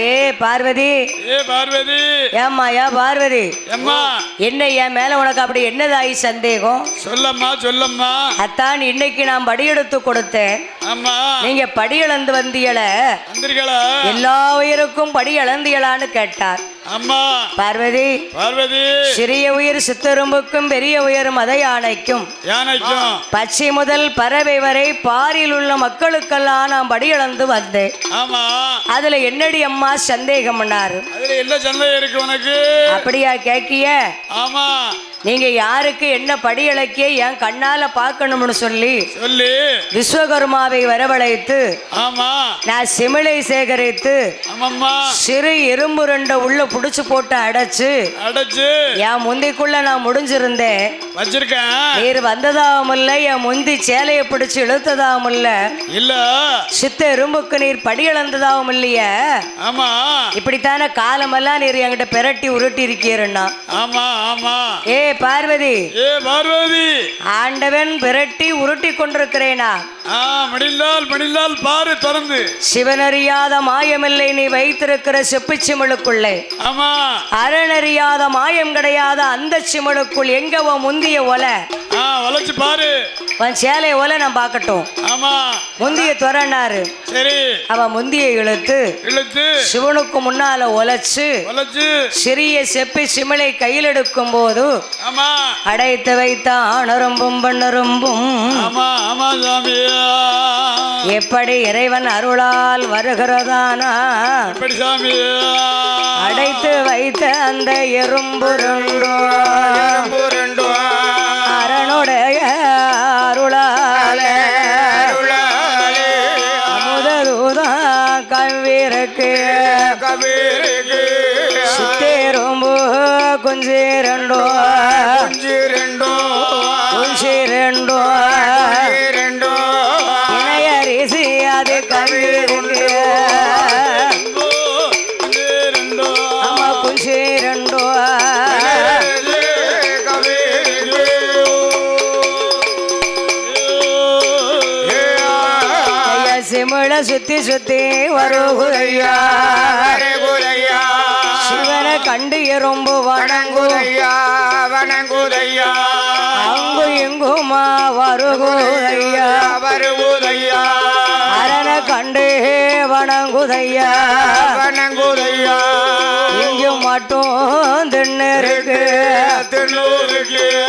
ஏ பார்வதி. ஏ பார்வதி. ஏம்மா ஏ பார்வதி. அம்மா என்ன என் மேல உனக்கு அப்படி என்னதாயி சந்தேகம்? சொல்லம்மா சொல்லம்மா. அத்தான் இன்னைக்கு நான் படியெடுத்து கொடுத்தேன். ஆமா. நீங்க படியிழந்து வந்தீங்கள வந்திருக்கலா எல்லா உயிருக்கும் படி இழந்தீங்களான்னு கேட்டார். அம்மா பார்வதி. பார்வதி. சிறிய உயிர் சித்தரும்புக்கும் பெரிய உயிர் மத யானைக்கும் யானைக்கும். பச்சை முதல் பறவை வரை பாரில் உள்ள மக்களுக்கெல்லாம் நான் படியிழந்து வந்தேன். ஆமா. அதுல என்னடி அம்மா சந்தேகம் பண்ணாரு என்ன சந்தேகம் இருக்கு உனக்கு? அப்படியா கேக்கிய? ஆமா. நீங்க யாருக்கு என்ன படி இலக்கிய என் கண்ணால பார்க்கணும்னு சொல்லி சொல்லி. விஸ்வகர்மாவை வரவழைத்து ஆமா. நான் சிமிழை சேகரித்து சிறு இரும்பு ரெண்டை உள்ள புடிச்சு போட்டு அடைச்சு அடைச்சு. என் முந்திக்குள்ள நான் முடிஞ்சிருந்தேன். வச்சிருக்கேன். நீர் வந்ததாகவும் இல்ல என் முந்தி சேலையை பிடிச்சு இழுத்ததாகவும் இல்ல. இல்ல. சித்த எறும்புக்கு நீர் படி இழந்ததாகவும் இல்லையே. ஆமா. இப்படித்தானே காலமெல்லாம் நீர் என்கிட்ட பிரட்டி உருட்டி இருக்கீருன்னா ஆமா ஆமா. ஏ பார்வதி. ஏ பார்வதி. ஆண்டவன் பிரட்டி உருட்டி கொண்டிருக்கிறேனா? மடிந்தால் பாரு திறந்து. சிவனறியாத மாயமில்லை நீ வைத்திருக்கிற செப்பு சிமிழுக்குள்ளே. ஆமா. அரணறியாத மாயம் கிடையாத அந்த சிமிழுக்குள் எங்க உன் முந்திய ஒலை? வளைச்சு பாரு. உன் சேலை ஒலை நான் பார்க்கட்டும். ஆமா. முந்திய துறனாரு. சரி. அவன் முந்தியை இழுத்து இழுத்து. சிவனுக்கு முன்னால ஒலைச்சு வளைச்சு சிறிய செப்பி சிமிழை கையில் எடுக்கும் போது ஆமா. அடைத்து வைத்த ஆணரும்பும் பண்ணரும்பும். ஆமா ஆமா சாமி. எப்படி இறைவன் அருளால் வருகிறதானா? அடைத்து வைத்த அந்த எறும்பு ரெண்டும் அரணுடைய அருளால. அமுதூதா கபீருக்கு சித்தேரும்பு குஞ்சி ரெண்டும் சிமிழ சுத்தி சுத்தி வருகுதையா. சிவனை கண்டு எறும்பு வணங்குதையா. அங்கு இங்குமா வருகுதையா. அரணை கண்டு வணங்குதையா. இங்கு மட்டும் திண்ணிருக்கு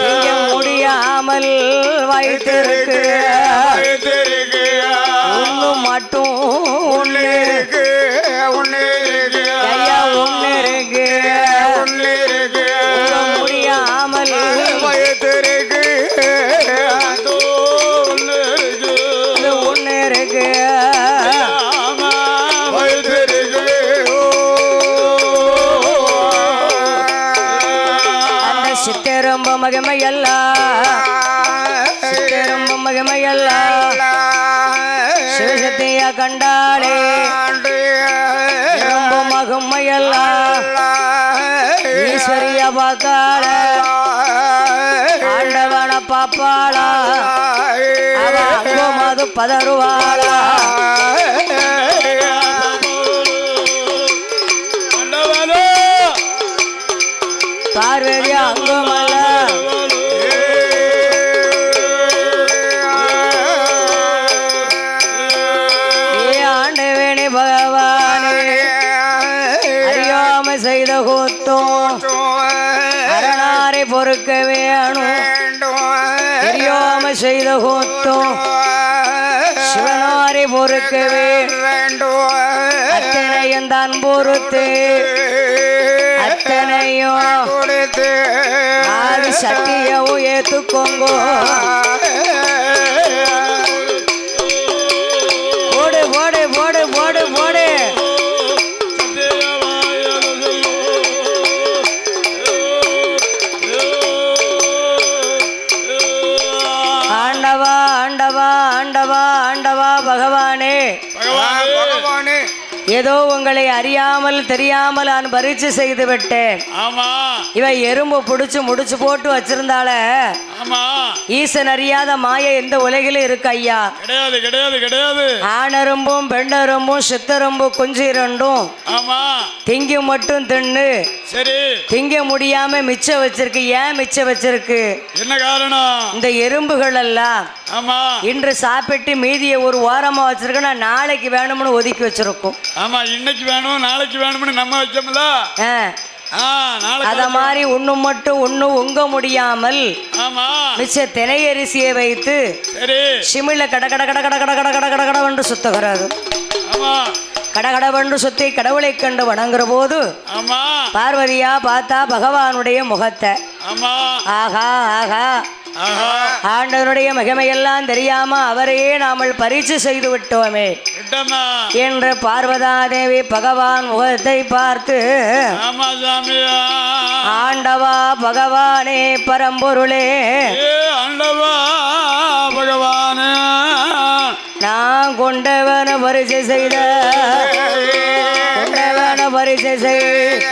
இங்க முடியாமல் வைத்திருக்கு. ஐயா ஒண்ணு இருக்கு இங்க முடியாமல். இது ஒண்ணு இருக்கு அந்த சித்தெரும்பு மகிமையெல்லாம் சித்தெரும்பு மகிமையெல்லாம் சிவசக்திய கண்டாளே எறும்பு மகிமையெல்லாம் ஈஸ்வரிய பார்க்காள ஆண்டவன பாப்பாளா. அவ அங்கும் அது பதறுவாளா. பொறுக்க வேணும். தெரியாம செய்த கூத்தம் சிவனாரை பொறுக்க வேணும். அத்தனையும் தான் பொறுத்து. அத்தனையும் ஆதி சக்தியவும் ஏத்துக்கோங்கோ ஆண்டவா ஆண்டவா பகவானே. பகவானே. ஏதோ உங்களை அறியாமல் தெரியாமல் நான் பரீட்சை செய்து விட்டேன். ஆமா. இவ எறும்பு பிடிச்சு முடிச்சு போட்டு வச்சிருந்தால ஈசன் அறியாத மாயை எந்த உலகிலும் இருக்கு ஐயா. கிடையாது கிடையாது கிடையாது. ஆணரும்பும் பெண்ணரும்பும் சித்தரும்பு குஞ்சு இரண்டும். ஆமா. திங்கி மட்டும் தின்னு. சரி. திங்க முடியாம மிச்சம் வச்சிருக்கு. ஏன் மிச்சம் வச்சிருக்கு? என்ன காரணம்? இந்த எறும்புகள் எல்லாம் ஆமா. இன்று சாப்பிட்டு மீதியை ஒரு ஓரமா வச்சிருக்கு. நான் நாளைக்கு வேணும்னு ஒதுக்கி வச்சிருக்கும். ஆமா இன்னைக்கு வேணும் நாளைக்கு வேணும்னு நம்ம வச்சோம்ல அத மாதிரி ஒண்ணு மட்டும் ஒண்ணு உங்க முடியாமல் மிச்ச தினையரிசியை வைத்து சிமிழ கட கட கட கட கட கட கட கட கடவென்று சுத்துகிறது ஆமா. கடகடவென்று சுத்தி கடவுளை கண்டு வணங்குற போது பார்வதியா பார்த்தா பகவானுடைய முகத்தை. ஆகா ஆஹா. ஆண்டவனுடைய மகிமையெல்லாம் தெரியாம அவரையே நாமல் பரிசு செய்து விட்டோமே. என்று பார்வதாதேவி பகவான் முகத்தை பார்த்து ஆண்டவா பகவானே பரம்பொருளே. ஆண்டவா பகவானே. நான் கொண்டவன பரிசு செய்த கொண்டவன பரிசு செய்.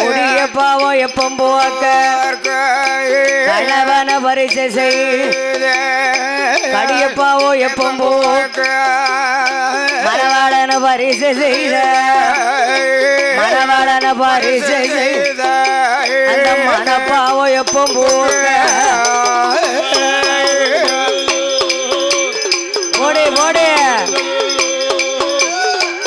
கொடிய பாவம் எப்பம் போக்க வரிசை செய்த கடியப்பாவோ எப்பம் மரவாடன பரிசை செய்த மரவாடன பரிசை செய்த மனப்பாவோ எப்பம் போட்ட